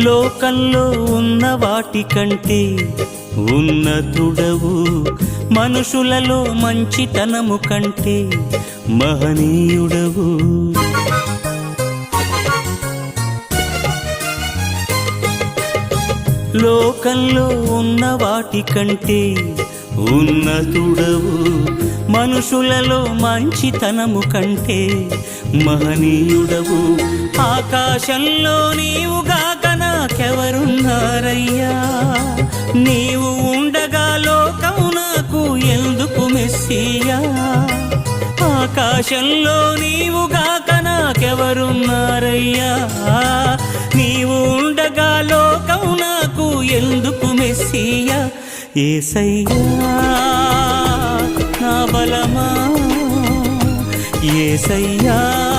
లోకంలో ఉన్న వాటి కంటే ఉన్నతుడవు. మనుషులలో మంచితనము కంటే మహనీయుడవు. లోకంలో ఉన్న వాటి కంటే ఉన్నతుడవు. మనుషులలో మంచితనము కంటే మహనీయుడవు. ఆకాశంలో నీవుగా నీవు ఉండగా లోకం నాకు ఎందుకు మెస్సియా? ఆకాశంలో నీవుగాక నాకెవరున్నారయ్యా? నీవు ఉండగా లోకం నాకు ఎందుకు మెస్సియా? ఏసయ్యా నా బలమా? ఏసయ్యా